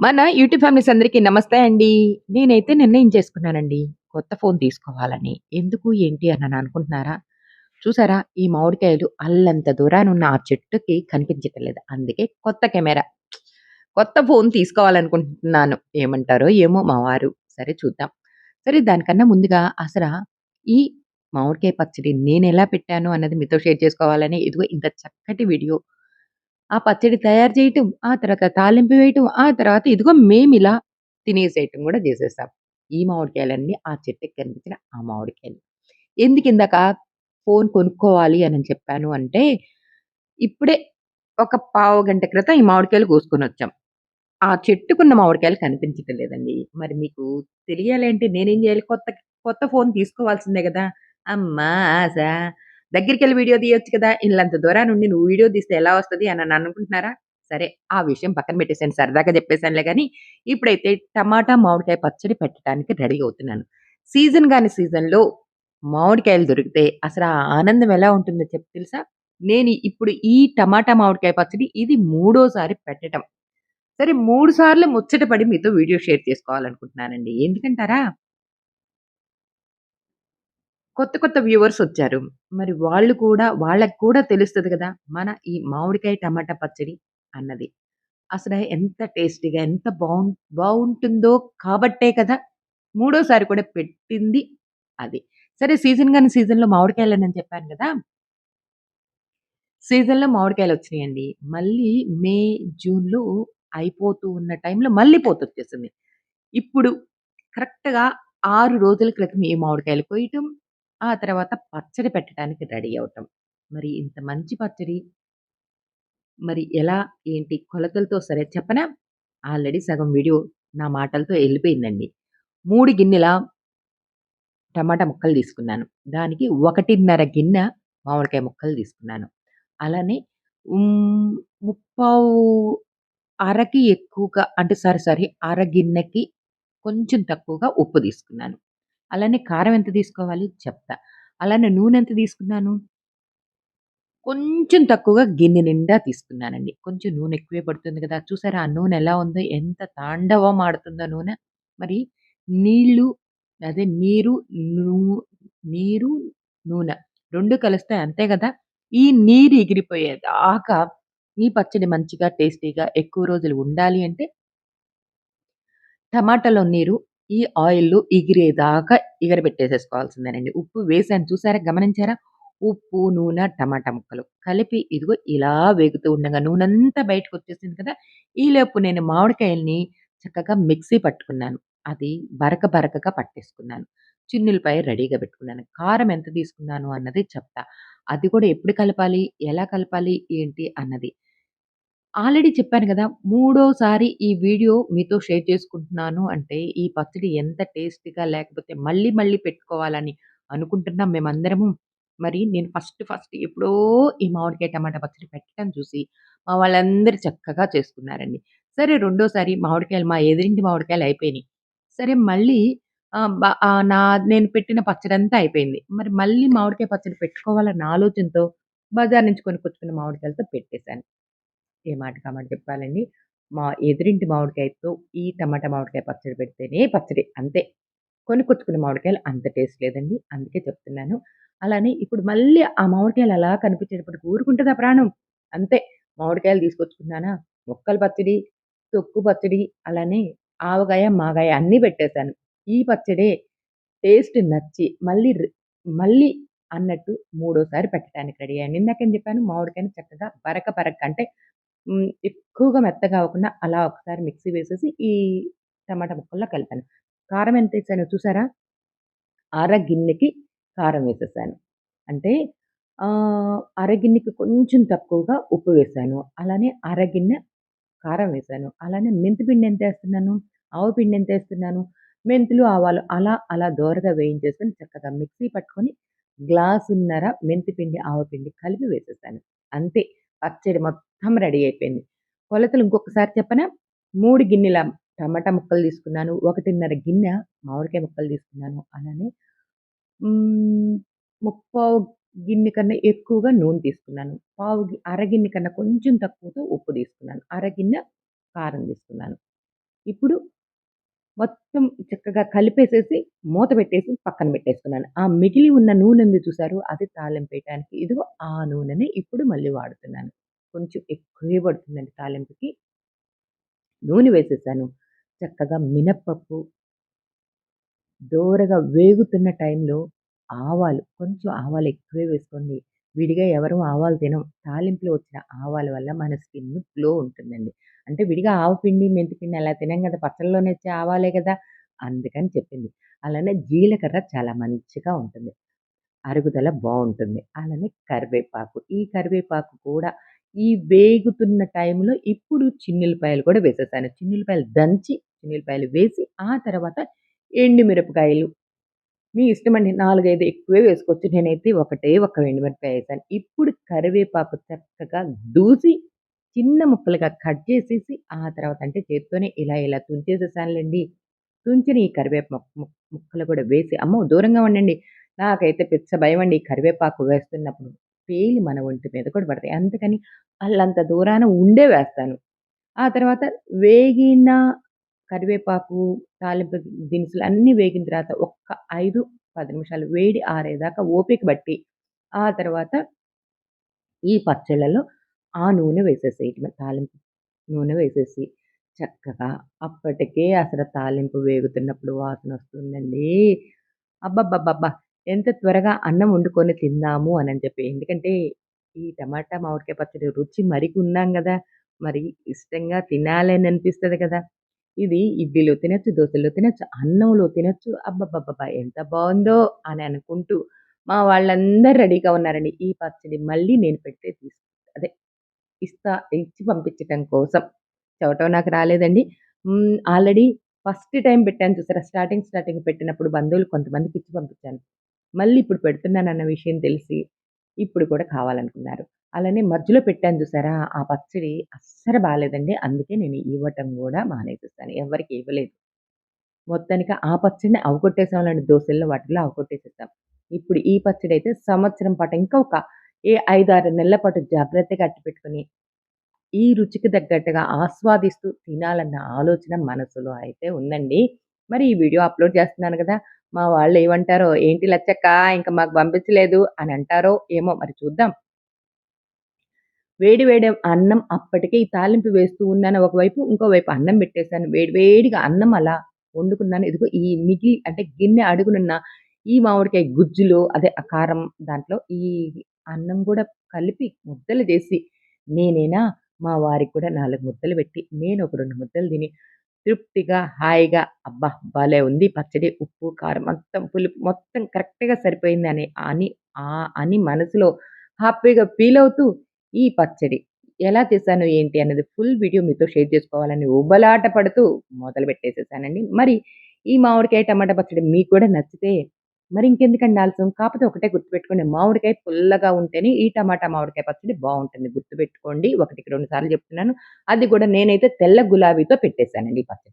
మన YouTube families అందరికీ నమస్తే అండి. నేనైతే నిర్ణయం చేసుకున్నానండి. కొత్త ఫోన్ తీసుకోవాలని. ఎందుకు ఏంటి అని అనుకుంటున్నారా? చూసారా ఈ మామిడికాయలు అల్లంత దూరానున్న ఆ చెట్టుకి కనిపించట్లేదు అందుకే కొత్త కెమెరా. కొత్త ఫోన్ తీసుకోవాలనుకుంటున్నాను. ఏమంటారో ఏమో మా వారు. సరే చూద్దాం. సరే దానికన్నా ముందుగా అసలు ఈ మామిడికాయ పచ్చడి నేను ఎలా పెట్టాను అన్నది మీతో షేర్ చేసుకోవాలని ఇదిగో ఇంత చక్కటి వీడియో ఆ పచ్చడి తయారు చేయటం, ఆ తర్వాత తాలింపు వేయటం, ఆ తర్వాత ఇదిగో మేమిలా తినేసేయటం కూడా చేసేస్తాం. ఈ మామిడికాయలన్నీ ఆ చెట్టుకి కనిపించిన ఆ మామిడికాయలు. ఎందుకిందాక ఫోన్ కొనుక్కోవాలి అని చెప్పాను అంటే, ఇప్పుడే ఒక పావు గంట క్రితం ఈ మామిడికాయలు కోసుకొని వచ్చాం. ఆ చెట్టుకున్న మామిడికాయలు కనిపించటం లేదండి. మరి మీకు తెలియాలంటే నేనేం చేయాలి? కొత్త కొత్త ఫోన్ తీసుకోవాల్సిందే కదా. అమ్మా ఆశ. దగ్గరికి వెళ్ళి వీడియో తీయొచ్చు కదా! ఇల్లంత దూరం నుండి నువ్వు వీడియో తీస్తే ఎలా వస్తది అని అనుకుంటున్నారా? సరే ఆ విషయం పక్కన పెట్టేసాను. సరదాగా చెప్పేశానులే కానీ ఇప్పుడైతే టమాటా, మామిడికాయ పచ్చడి పెట్టడానికి రెడీ అవుతున్నాను. సీజన్ కాని సీజన్‌లో మామిడికాయలు దొరికితే అసలు ఆ ఆనందం ఎలా ఉంటుందో చెప్పి తెలుసా? నేను ఇప్పుడు ఈ టమాటా, మామిడికాయ పచ్చడి ఇది మూడోసారి పెట్టటం. సరే మూడు సార్లు ముచ్చట పడి మీతో వీడియో షేర్ చేసుకోవాలనుకుంటున్నానండి. ఎందుకంటారా? కొత్త కొత్త వ్యూవర్స్ వచ్చారు మరి వాళ్ళు కూడా వాళ్ళకి కూడా తెలుస్తది కదా మన ఈ మామిడికాయ టమాటా పచ్చడి అన్నది. అసల ఎంత టేస్టీగా ఎంత బావుం బావుంటుందో కాబట్టే కదా! మూడోసారి కూడా పెట్టింది అది. సరే సీజన్ గాని సీజన్‌లో మామిడికాయలనని చెప్పాను కదా సీజన్‌లో మామిడికాయలొచ్చినియండి. మళ్ళీ మే, జూన్‌లో అయిపోతూ ఉన్న టైంలో మళ్ళీ పోతొచ్చేసింది. ఇప్పుడు కరెక్ట్‌గా 6 రోజుల క్రితం ఈ మామిడికాయలు కొయ్యటం, ఆ తర్వాత పచ్చడి పెట్టడానికి రెడీ అవ్వటం. మరి ఇంత మంచి పచ్చడి మరి ఎలా, ఏంటి కొలతలతో సరే చెప్పనా? ఆల్రెడీ సగం వీడియో నా మాటలతో ఎళ్ళిపోయిందండి. 3 గిన్నెల టమాటా ముక్కలు తీసుకున్నాను. దానికి 1:30 గిన్నె మామిడికాయ ముక్కలు తీసుకున్నాను. అలానే హ్మ్, ముప్పావు అరకి ఎక్కువగా అంటే సారీ, సారీ అర గిన్నెకి కొంచెం తక్కువగా ఉప్పు తీసుకున్నాను. అలానే కారం ఎంత తీసుకోవాలి చెప్తా. అలానే నూనె ఎంత తీసుకున్నాను? కొంచెం తక్కువగా గిన్నె నిండా తీసుకున్నానండి. కొంచెం నూనె ఎక్కువే పడుతుంది కదా చూసారా ఆ నూనె ఎలా ఉందో? ఎంత తాండవం ఆడుతుందో నూనె. మరి నీళ్ళు అదే నీరు, నూ నీరు, నూనె రెండు కలిస్తే అంతే కదా ఈ నీరు ఎగిరిపోయేదాకా ఈ పచ్చడి మంచిగా టేస్టీగా ఎక్కువ రోజులు ఉండాలి అంటే టమాటాలో నీరు ఈ ఆయిల్‌లో ఎగిరేదాకా ఎగరబెట్టేసేసుకోవాల్సిందేనండి. ఉప్పు వేసాను చూసారా? గమనించారా? ఉప్పు, నూనె, టమాటా ముక్కలు కలిపి ఇదిగో ఇలా వేగుతూ ఉండగా నూనె అంతా బయటకొచ్చేసింది కదా! ఈలోపు నేను మామిడికాయల్ని చక్కగా మిక్సీ పట్టుకున్నాను. అది బరక బరకగా పట్టేసుకున్నాను. చిన్నులపై రెడీగా పెట్టుకున్నాను. కారం ఎంత తీసుకున్నాను అన్నది చెప్తా. అది కూడా ఎప్పుడు కలపాలి? ఎలా కలపాలి? ఏంటి అన్నది. ఆల్రెడీ చెప్పాను కదా మూడోసారి ఈ వీడియో మీతో షేర్ చేసుకుంటున్నాను అంటే, ఈ పచ్చడి ఎంత టేస్టీగా లేకపోతే మళ్ళీ మళ్ళీ పెట్టుకోవాలని అనుకుంటున్నాం మేమందరము. మరి నేను ఫస్ట్ ఫస్ట్ ఎప్పుడో ఈ మామిడికాయ టమాటా పచ్చడి పెట్టడం చూసి, మా వాళ్ళందరూ చక్కగా చేసుకున్నారండి. సరే రెండోసారి మామిడికాయలు మా ఎదురింటి మామిడికాయలు అయిపోయినాయి సరే మళ్ళీ బ నా నేను పెట్టిన పచ్చడి అంతా అయిపోయింది. మరి మళ్ళీ మామిడికాయ పచ్చడి పెట్టుకోవాలన్న ఆలోచనతో బజార్ నుంచి కొనుక్కొచ్చుకున్న మామిడికాయలతో పెట్టేసాను. ఏ మాట కామాట చెప్పాలండి. మా ఎదురింటి మామిడికాయతో ఈ టమాటా మామిడికాయ పచ్చడి పెడితేనే పచ్చడి అంతే. కొనుక్కొచ్చుకున్న మామిడికాయలు అంత టేస్ట్ లేదండి. అందుకే చెప్తున్నాను. అలానే ఇప్పుడు మళ్ళీ ఆ మామిడికాయలు అలా కనిపించేటప్పటికి ఊరుకుంటుందా ప్రాణం? అంతే. మామిడికాయలు తీసుకొచ్చుకున్నానా, ముక్కల పచ్చడి, తొక్కు పచ్చడి, అలానే ఆవకాయ, మాగాయ అన్నీ పెట్టేశాను ఈ పచ్చడే టేస్ట్ నచ్చి మళ్ళీ మళ్ళీ అన్నట్టు మూడోసారి పెట్టడానికి రెడీ అయ్యాను. ఇందాకేం చెప్పాను మామిడికాయని చక్కగా బరక బరక అంటే ఎక్కువగా మెత్తగా అవ్వకుండా అలా ఒకసారి మిక్సీ వేసేసి ఈ టమాటా ముక్కల్లో కలిపాను. కారం ఎంత వేసాను చూసారా? అర గిన్నెకి కారం వేసేసాను. అంటే అరగిన్నెకి అర గిన్నెకి కొంచెం తక్కువగా ఉప్పు వేశాను. అలానే అర గిన్నె కారం వేశాను. అలానే మెంతి పిండి ఎంతేస్తున్నాను? ఆవు పిండి ఎంతేస్తున్నాను? మెంతులు, ఆవాలు అలా అలా దోరగా వేయించేసుకొని చక్కగా మిక్సీ పట్టుకొని గ్లాసున్నర మెంతి పిండి, ఆవు పిండి కలిపి వేసేసాను. అంతే. పచ్చడి మొత్తం రెడీ అయిపోయింది. కొలతలు ఇంకొకసారి చెప్పనా? మూడు గిన్నెల టమాటా ముక్కలు తీసుకున్నాను. 1:30 గిన్నె మామిడికాయ ముక్కలు తీసుకున్నాను. అలానే ముప్పావు గిన్నె కన్నా ఎక్కువగా నూనె తీసుకున్నాను. పావు గి అర గిన్నె కన్నా కొంచెం తక్కువతో ఉప్పు తీసుకున్నాను. అర గిన్నె కారం తీసుకున్నాను. ఇప్పుడు మొత్తం చక్కగా కలిపేసేసి మూత పెట్టేసి పక్కన పెట్టేసుకున్నాను. ఆ మిగిలి ఉన్న నూనె ఉంది చూసారు? అది తాలింపేయటానికి. ఇదిగో ఆ నూనెని ఇప్పుడు మళ్ళీ వాడుతున్నాను. కొంచెం ఎక్కువే పడుతుందండి తాలింపుకి. నూనె వేసేసాను. చక్కగా మినప్పప్పు దోరగా వేగుతున్న టైంలో ఆవాలు, కొంచెం ఆవాలు ఎక్కువే వేసుకోండి. విడిగా ఎవరు ఆవాలు తినం. తాలింపులో వచ్చిన ఆవాల వల్ల మన స్కిన్ గ్లో ఉంటుందండి. అంటే విడిగా ఆవపిండి, మెంతిపిండి అలా తినాం కదా పచ్చళ్ళలోనే వచ్చే ఆవాలే కదా అందుకని చెప్పింది. అలానే జీలకర్ర చాలా మంచిగా ఉంటుంది. అరుగుదల బాగుంటుంది అలానే కరివేపాకు. ఈ కరివేపాకు కూడా ఈ వేగుతున్న టైంలో ఇప్పుడు చిన్నులపాయలు కూడా వేసేసాను. చిన్నులపాయలు దంచి, చిన్నులపాయలు వేసి ఆ తర్వాత ఎండు మిరపకాయలు మీ ఇష్టమండి. 4, 5 ఎక్కువే వేసుకోవచ్చు. నేనైతే ఒకటే ఒక ఎండుమిరపకాయ వేసాను ఇప్పుడు కరివేపాకు చక్కగా దూసి చిన్న ముక్కలుగా కట్ చేసేసి ఆ తర్వాత అంటే చేత్తోనే ఇలా ఇలా తుంచేసేసానులేండి తుంచిన ఈ కరివేపాకు ముక్కలు కూడా వేసి అమ్మో! దూరంగా ఉండండి. నాకైతే పిచ్చ భయమండి అండి కరివేపాకు వేస్తున్నప్పుడు. పేలి మన ఒంటి మీద కూడా పడతాయి. అందుకని అల్లంత దూరాన ఉండే వేస్తాను. ఆ తర్వాత వేగిన కరివేపాకు, తాలింపు దినుసులు అన్నీ వేగిన తర్వాత ఒక్క 5, 10 నిమిషాలు వేడి ఆరేదాకా ఓపిక బట్టి ఆ తర్వాత ఈ పచ్చళ్ళలో ఆ నూనె వేసేసి తాలింపు నూనె వేసేసి చక్కగా అప్పటికే అసలు తాలింపు వేగుతున్నప్పుడు వాసన వస్తుందండి అబ్బబ్బబ్బబ్బా! ఎంత త్వరగా అన్నం వండుకొని తిందాము అని చెప్పి. ఎందుకంటే ఈ టమాటా మామిడికాయ పచ్చడి రుచి మరిగున్నాం కదా మరి ఇష్టంగా తినాలని అనిపిస్తుంది కదా! ఇది ఇడ్లీలో తినొచ్చు, దోసల్లో తినొచ్చు, అన్నంలో తినొచ్చు. అబ్బబ్బబ్బబ్బా! ఎంత బాగుందో అని అనుకుంటూ మా వాళ్ళందరూ రెడీగా ఉన్నారండి. ఈ పచ్చడి మళ్ళీ నేను పెట్టే తీసుకు అదే ఇస్తా ఇచ్చి పంపించటం కోసం. చోట నాకు రాలేదండి. ఆల్రెడీ ఫస్ట్ టైం పెట్టాను చూసారా? స్టార్టింగ్, స్టార్టింగ్ పెట్టినప్పుడు బంధువులు కొంతమందికి ఇచ్చి పంపించాను. మళ్ళీ ఇప్పుడు పెడుతున్నానన్న విషయం తెలిసి ఇప్పుడు కూడా కావాలనుకున్నారు. అలానే మధ్యలో పెట్టాను చూసారా? ఆ పచ్చడి అస్సలు బాగాలేదండి అందుకే నేను ఇవ్వటం కూడా మానేసేస్తాను ఎవరికి ఇవ్వలేదు. మొత్తానికి ఆ పచ్చడిని అవగొట్టేసాంలెండి. దోశల్లో వాటిలో అవగొట్టేసేసాం. ఇప్పుడు ఈ పచ్చడి అయితే సంవత్సరం పాటు ఇంకా ఒక ఏ 5, 6 నెలల పాటు జాగ్రత్తగా అట్టిపెట్టుకొని ఈ రుచికి తగ్గట్టుగా ఆస్వాదిస్తూ తినాలన్న ఆలోచన మనసులో అయితే ఉందండి. మరి ఈ వీడియో అప్‌లోడ్ చేస్తున్నాను కదా మా వాళ్ళు ఏమంటారో, "ఏంటి లచ్చక్క ఇంకా మాకు పంపించలేదు" అని అంటారో ఏమో మరి చూద్దాం. వేడి వేడి అన్నం అప్పటికే ఈ తాలింపు వేస్తూ ఉన్నాను ఒకవైపు. ఇంకోవైపు అన్నం పెట్టేశాను వేడి వేడిగా అన్నం అలా వండుకున్నాను. ఇదిగో ఈ మిగిలి అంటే గిన్నె అడుగునున్న ఈ మామిడికాయ గుజ్జులో అదే ఆ కారం దాంట్లో ఈ అన్నం కూడా కలిపి ముద్దలు చేసి నేనైనా మా వారికి కూడా నాలుగు ముద్దలు పెట్టి నేను ఒక రెండు ముద్దలు తిని తృప్తిగా, హాయిగా అబ్బా! భలే ఉంది పచ్చడి. ఉప్పు, కారం మొత్తం పులుపు మొత్తం కరెక్ట్‌గా సరిపోయిందని అని ఆహ్, అని మనసులో హ్యాపీగా ఫీల్ అవుతూ ఈ పచ్చడి ఎలా చేశాను ఏంటి అన్నది ఫుల్ వీడియో మీతో షేర్ చేసుకోవాలని ఉబలాట పడుతూ మొదలు పెట్టేసేసానండి. మరి ఈ మామిడికాయ టమాటా పచ్చడి మీకు కూడా నచ్చితే మరి ఇంకెందుకండి ఆలస్యం. కాకపోతే ఒకటే గుర్తుపెట్టుకోండి మామిడికాయ పుల్లగా ఉంటేనే ఈ టమాటా మామిడికాయ పచ్చడి బాగుంటుంది గుర్తుపెట్టుకోండి. ఒకటికి రెండు సార్లు చెప్తున్నాను. అది కూడా నేనైతే తెల్ల గులాబీతో పెట్టేశానండి ఈ పచ్చడి.